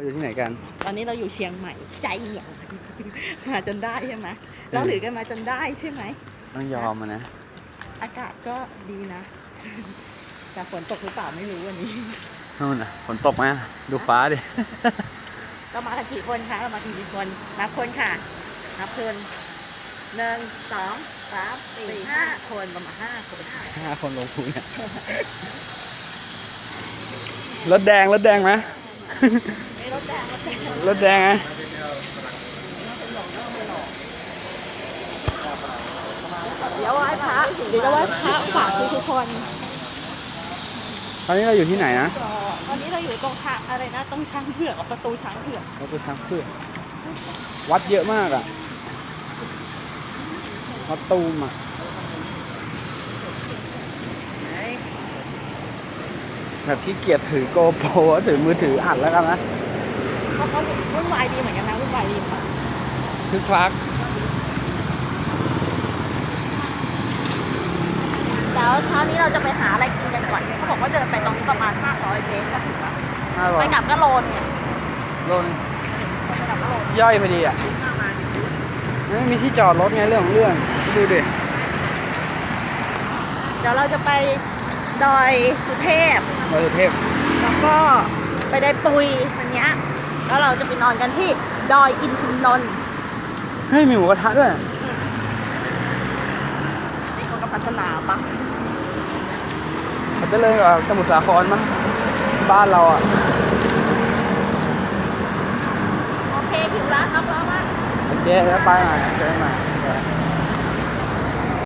เราอยู่ที่ไหนกัน ตอนนี้เราอยู่เชียงใหม่ใจเหนียวมาจนได้ใช่ไหมเราหรือกันมาจนได้ใช่ไหมต้องยอมมันนะ อากาศก็ดีนะ แต่ฝนตกหรือเปล่าไม่รู้วันนี้นู่นน่ะฝนตกไหมดูฟ้าดิเรามากันกี่คนคะเรามากี่คนนับคนค่ะนับคนหนึ่งสองสามสี่ห้าคนประมาณห้าคนห้าคนลงทุนเนี่ยรถแดงรถแดงไหมไม่ร ถแดงรถแดงรถแดงไงเดี๋ยวไหว้พระเดี๋ยวจะไหว้พระฝากทุกทุกๆคนตอนนี้เราอยู่ที่ไหนนะตอนนี้เราอยู่ตรงทางอะไรนะตรงช้างเผือกกับประตูช้างเผือกเราไปช้างเพื่อกวัดเยอะมากอะวัดตูมอะแบบขี้เกียจถือโกโปรถือมือถืออัดแล้วกันนะ เขาเขาวุ่นวายดีเหมือนกันนะวุ่นวายดีค่ะคือคลักแล้วเช้านี้เราจะไปหาอะไรกินกันก่อนเขาบอกว่าเดินไปตรงนี้ประมาณ500เมตรก็ถึงแล้วห้าร้อไปยกลับก็โลนเนี่ยโลนึงไปกลับก็โลนย่อยพอดีอะไม่มีที่จอดรถไงเรื่องของเรื่องดูดิเดี๋ยวเราจะไปดอยสุเทพ เราสุเทพแล้วก็ไปได้ปุยวันเนี้ย แล้วเราจะไปนอนกันที่ดอยอินทนนท์เฮ้ยมีหมูกระทะด้วยนี่คนกับพัฒนาปะเขาจะเริ่มกับสมุทรสาครมั้งบ้านเราอะ โอเคถึงแล้วครับแล้วว่าโอเคแล้วไปหน่อยเจอกันใหม่